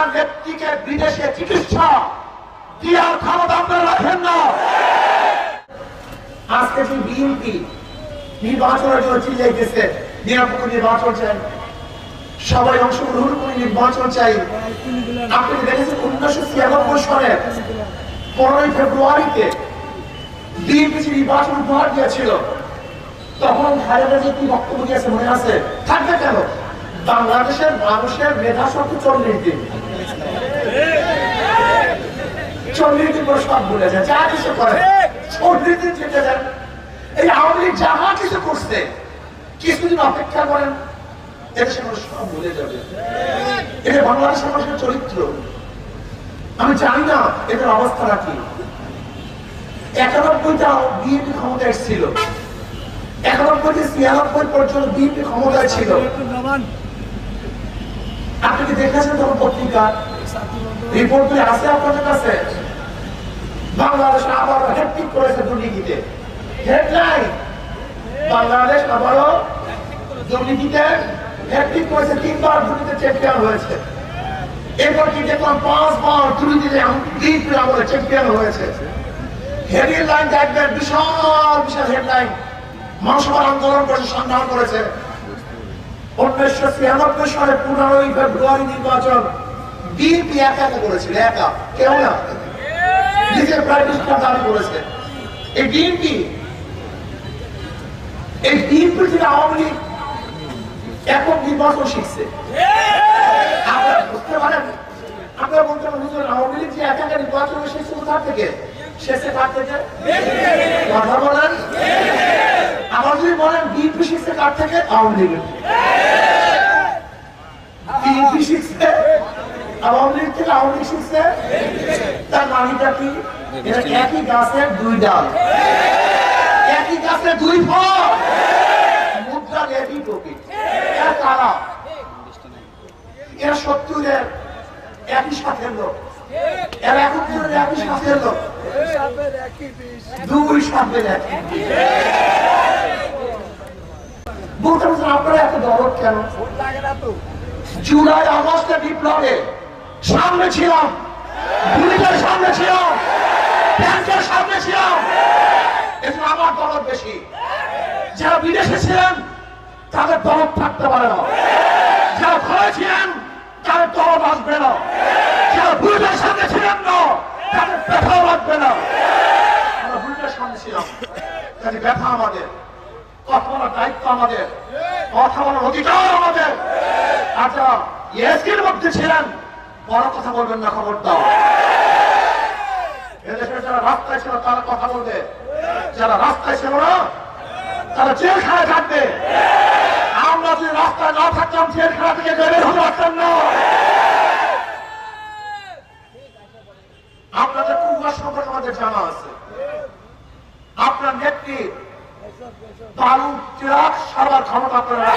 আপনার নেত্রীকে বিদেশে চিকিৎসা দেওয়ার ক্ষমতা আপনারা রাখেন না। আজকে যে বিএনপি নির্বাচনের জন্য চিল্লাইতেছে নিরাপদ নির্বাচন চাই, সবাই অংশগ্রহণ করে নির্বাচন চাই। আপনি দেখেছেন উনিশশো ছিয়ানব্বই সালের পনেরোই ফেব্রুয়ারিতে বিএনপি যে নির্বাচন উপহার দিয়েছিল, তখন যে কি বক্তব্য দিয়েছে, মনে আছে? থাকবে কেন? বাংলাদেশের মানুষের মেধা শক্তি চল্লিশ দিন। চল্লিশ দিন করে ভুলে যায় যা কিছু করে চল্লিশ দিন চেপে এই আওয়ামী লীগ যাহা কিছু করছে কিছুদিন অপেক্ষা করেন এদেশের মানুষ সব ভুলে যাবে। এটা বাংলাদেশের মানুষের চরিত্র। আমি জানি না এদের অবস্থাটা কি। একানব্বইটা বিএনপি ক্ষমতা এসেছিল একানব্বই থেকে ছিয়ানব্বই পর্যন্ত বিএনপি ক্ষমতায় ছিল। আপনি কি দেখেছেন তখন পত্রিকা? রিপোর্ট আছে আপনাদের কাছে? বাংলাদেশ আবারও হ্যাট্রিক করেছে দুর্নীতিতে। হেডলাইন বাংলাদেশ আবারও দুর্নীতিতে হ্যাট্রিক করেছে, তিনবার দুর্নীতিতে চ্যাম্পিয়ন হয়েছে। এরপর কি দেখলাম, পাঁচবার দুর্নীতিতে বিএনপি আমলে চ্যাম্পিয়ন হয়েছে। হেডলাইন দেখবেন, বিশাল বিশাল হেডলাইন মহাসভার আন্দোলন করেছে, সংগ্রাম করেছে। উনিশশো ছিয়ানব্বই সালে পনেরোই ফেব্রুয়ারি নির্বাচন, বিএনপি একা একা করেছিল, একা, কেউ না। নিজের প্রাইভেট দাবি করেছে। এই বিএনপি এই বিএনপি থেকে আওয়ামী লীগ এখন নির্বাচন শিখছে। আপনারা বুঝতে পারেন? আপনারা বলতে পারেন, হুজুর, আওয়ামী লীগ যে একা একা নির্বাচন শিখছে কোথা থেকে? শেষে কার থেকে? কথা বলেন। আবার যদি বলেন বিএনপি শিখছে কার থেকে? আওয়ামী লীগের। বিএনপি শিখছে, আওয়ামী লীগ থেকে আওয়ামী লীগ শিখছে? তার মানিটা কি? একই গাছের দুই ডাল। একই গাছের দুই ফল। মুদ্রা একই প্রকৃতি। এরা কারা এরা শত্রুদের একই সাথের লোক। এরা এখন একই সাথের লোক। দুই সাপের একই বলতে আপনারা এত দরদ কেন? জুলাই আগস্টে বিপ্লবে সামনে ছিলাম। পুলিশের যারা বিদেশে ছিলেন, তাদের দরদ থাকতে পারে না। যারা ঘরে ছিলেন, তাদের দরদ আসবে না। যারা পুলিশের সামনে ছিলেন না, তাদের ব্যথাও লাগবে না। আমাদের। কথা বলার দায়িত্ব আমাদের। কথা বলার অধিকার আমাদের। আচ্ছা এসকির মধ্যে ছিলেন, বড় কথা বলবেন না খবর যারা রাস্তায় ছিল তারা কথা বলবে। যারা রাস্তায় ছিল না, তারা জেলখানায় থাকবে। আমরা যদি রাস্তায় না থাকতাম, জেলখানা থেকে বের হতে পারতাম না। আপনাদের কুমার সম্পর্কে আমাদের জানা আছে, আপনার নেত্রী বালু ট্রাক সবার ক্ষমতা আপনারা।